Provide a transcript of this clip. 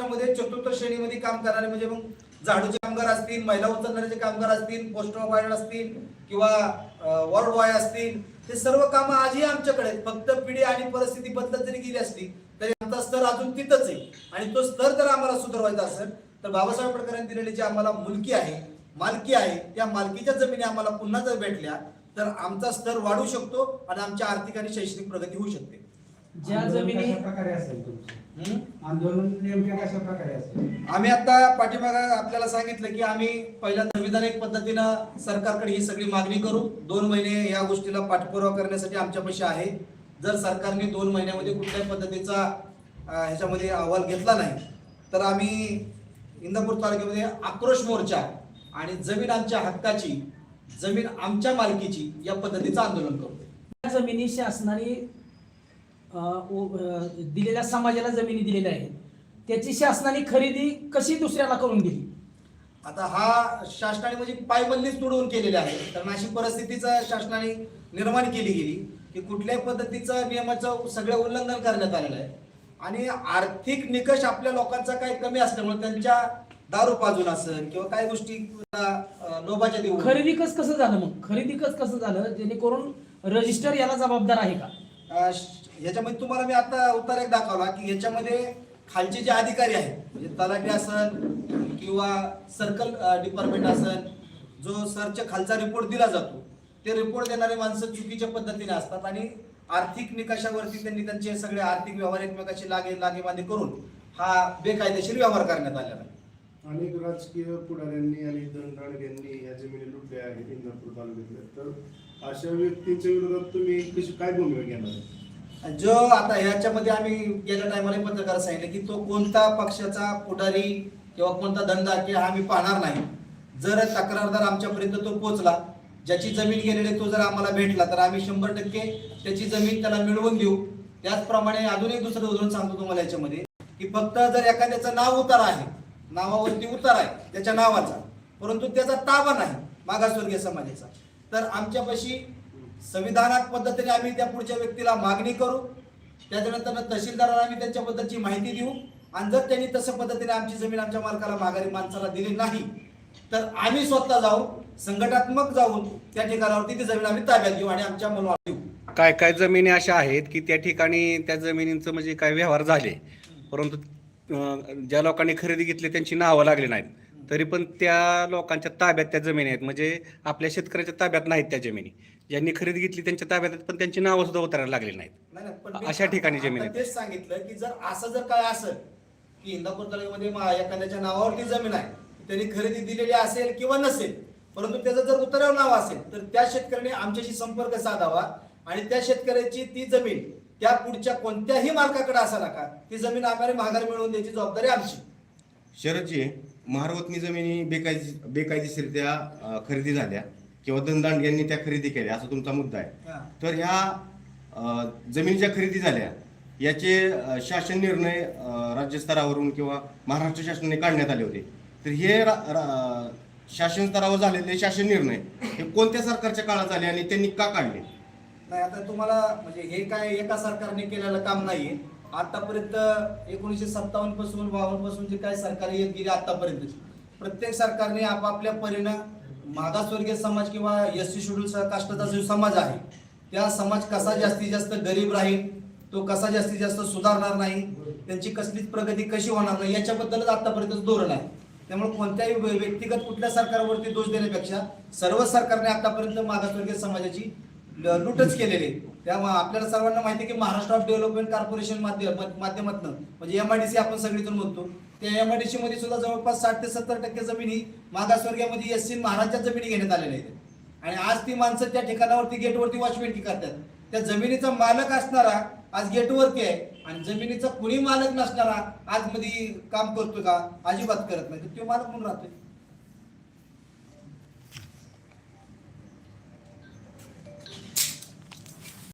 महाराष्ट्रामध्ये चतुर्थ श्रेणीमध्ये काम करणारे म्हणजे मग झाडूचे कामगार असतील महिला उचलणारे कामगार असतील पोस्ट बॉय असतील किंवा वॉर्ड बॉय असतील हे सर्व कामं आजही आमच्याकडे फक्त पिढी आणि परिस्थिती बदलत जरी गेली असली तरी आमचा स्तर अजून तिथंच आहे. आणि तो स्तर जर आम्हाला सुधारवायचा असेल तर बाबासाहेब आंबेडकरांनी दिलेली जी आम्हाला मुलकी आहे मालकी आहे त्या मालकीच्या जमिनी आम्हाला पुन्हा जर भेटल्या तर आमचा स्तर वाढू शकतो आणि आमची आर्थिक आणि शैक्षणिक प्रगती होऊ शकते. ज्या आंदोलन जमिनी कशा प्रकारे असेल तुमचं? आंदोलन नेमक्या कशा प्रकारे असेल? आम्ही आता पाठीमागा आपल्याला सांगितलं की आम्ही पहिल्या संविधानिक पद्धतीनं सरकारकडे ही सगळी मागणी करू. दोन महिने या गोष्टीला पाठपुरावा करण्यासाठी आमच्यापाशी आहे. जर सरकारने दोन महिन्यामध्ये कुठल्याही पद्धतीचा अं, ह्याच्यामध्ये अहवाल घेतला नाही तर आम्ही इंदापूर तालुक्यामध्ये आक्रोश मोर्चा आणि जमीन आमच्या हक्काची जमीन आमच्या मालकीची या पद्धतीचं आंदोलन करू. ज्या जमिनी शासनाने दिलेल्या समाजाला जमिनी दिलेल्या आहेत. त्याची शासनाने खरेदी कशी दुसऱ्याला करून दिली? आता हा शासनाने म्हणजे पायबंदीच तुडवून केलेली आहे. कारण अशी परिस्थितीचं शासनाने निर्माण केली गेली की कुठल्याही पद्धतीचं नियमाचं सगळं उल्लंघन करण्यात आलेलं आहे. आणि आर्थिक निकष आपल्या लोकांचा काही कमी असल्यामुळे त्यांच्या दारू पाजून असेल किंवा काही गोष्टी लोभाच्या देऊ खरेदी कस कसं झालं मग? खरेदी कस कसं झालं? जेणेकरून रजिस्टर याला जबाबदार आहे का? याच्यामध्ये तुम्हाला मी आता उत्तर एक दाखवला की याच्यामध्ये खालचे जे अधिकारी आहेत म्हणजे तलाठी असन किंवा सर्कल डिपार्टमेंट असन जो सरच्या खालचा रिपोर्ट दिला जातो ते रिपोर्ट देणारे माणसं चुकीच्या पद्धतीने असतात आणि आर्थिक निकषावरती त्यांनी त्यांचे सगळे आर्थिक व्यवहार एकमेकाशी लागे लागेबांधे करून हा बेकायदेशीर व्यवहार करण्यात आलेला आहे. अनेक राजकीय पुढाऱ्यांनी आणि दंडाळग्यांनी या जमिनी लुटल्या आहेत इंदापूर तालुक्यातल्या. तर अशा व्यक्तींच्या विरोधात तुम्ही कशी काय भूमिका घेणार? जो आता ह्याच्यामध्ये आम्ही गेल्या टायमाला पत्रकार सांगितलं की तो कोणता पक्षाचा पुढारी किंवा कोणता धंदा की आम्ही पाहणार नाही. जर तक्रारदार आमच्यापर्यंत तो पोहोचला ज्याची जमीन गेलेली तो जर आम्हाला भेटला तर आम्ही शंभर टक्के त्याची जमीन त्याला मिळवून देऊ. त्याचप्रमाणे अजून एक दुसरं उदाहरण सांगतो तुम्हाला याच्यामध्ये की फक्त जर एखाद्याचं नाव उतार आहे नावावरती उतार आहे त्याच्या नावाचा परंतु त्याचा ताबा नाही मागासवर्गीय समाजाचा तर आमच्यापाशी संविधानात पद्धतीने आम्ही त्या पुढच्या व्यक्तीला मागणी करू. त्याच्यानंतर तहसीलदाराला आम्ही त्यांच्याबद्दलची माहिती देऊ. आणि जर त्यांनी तसं पद्धतीने आमची जमीन आमच्या मालकाला माघारी माणसाला दिली नाही तर आम्ही स्वतः जाऊन संघटात्मक जाऊन त्या ठिकाणावरती ती जमीन आम्ही ताब्यात घेऊ आणि आमच्या मुलाला देऊ काय काय जमिनी अशा आहेत की त्या ठिकाणी त्या जमिनींचं म्हणजे काय व्यवहार झाले परंतु ज्या लोकांनी खरेदी घेतली त्यांची नावं लागली नाहीत तरी पण त्या लोकांच्या ताब्यात त्या जमिनी आहेत. म्हणजे आपल्या शेतकऱ्याच्या ताब्यात नाहीत त्या जमिनी. ज्यांनी खरेदी घेतली त्यांच्या ताब्यात आहेत पण त्यांची नावं सुद्धा उतरायला लागली नाहीत. नाही, नाही, पण मी अशा ठिकाणी जमीन आहे. तेच सांगितलं की जर असं जर काय असेल की इंदापूर तालुक्यामध्ये मा- एखाद्याच्या नावावरती जमीन आहे त्यांनी खरेदी दिलेली असेल किंवा नसेल परंतु त्याचं जर उतराव नाव असेल तर त्या शेतकऱ्याने आमच्याशी संपर्क साधावा आणि त्या शेतकऱ्याची ती जमीन त्या पुढच्या कोणत्याही मालकाकडे असा नका. ती जमीन आम्हाला माघार मिळवून द्यायची जबाबदारी आमची. शरदजी महारवतनी जमिनी बेकायदे बेकायदेशीरित्या अ, खरेदी झाल्या. किंवा दंदांड यांनी त्या खरेदी केल्या असा तुमचा मुद्दा आहे. तर ह्या जमिनी ज्या खरेदी झाल्या याचे शासन निर्णय राज्यस्तरावरून किंवा महाराष्ट्र शासनाने काढण्यात आले होते. तर हे शासन स्तरावर झालेले शासन निर्णय हे कोणत्या सरकारच्या काळात झाले आणि त्यांनी का काढले? नाही आता तुम्हाला म्हणजे हे काय एका सरकारने केलेलं काम नाहीये. आतापर्यंत एकोणीसशे सत्तावन्नपासून बावन्नपासून जे काय सरकार येत गेली आतापर्यंत प्रत्येक सरकारने आपापल्या परीनं मागासवर्गीय समाज किंवा एस सी शेड्यूल कास्टचा जो समाज आहे त्या समाज कसा जास्तीत जास्त गरीब राहील तो कसा जास्तीत जास्त सुधारणार नाही त्यांची कसलीच प्रगती कशी होणार नाही याच्याबद्दलच आतापर्यंत धोरण आहे. त्यामुळे कोणत्याही व्य- व्यक्तिगत कुठल्या सरकारवरती दोष देण्यापेक्षा सर्व सरकारने आतापर्यंत मागासवर्गीय समाजाची लूटच केलेली. आहे त्यामुळे आपल्याला सर्वांना माहिती की महाराष्ट्र ऑफ डेव्हलपमेंट कॉर्पोरेशन माध्यम माध्यमातून म्हणजे एमआयडीसी आपण सगळीतून म्हणतो त्या एमआयडीसी मध्ये सुद्धा जवळपास साठ ते सत्तर टक्के जमिनी मागासवर्गीयामध्ये एस सी महाराजच्या जमिनी घेण्यात आलेल्या आहेत. आणि आज ती माणसं त्या ठिकाणावरती गेटवरती वॉचमेंटी करतात. त्या जमिनीचा मालक असणारा आज गेटवरती आहे आणि जमिनीचा कुणी मालक नसणारा आज मध्ये काम करतो का? अजिबात करत नाही. तर तो मालक म्हणून राहतोय.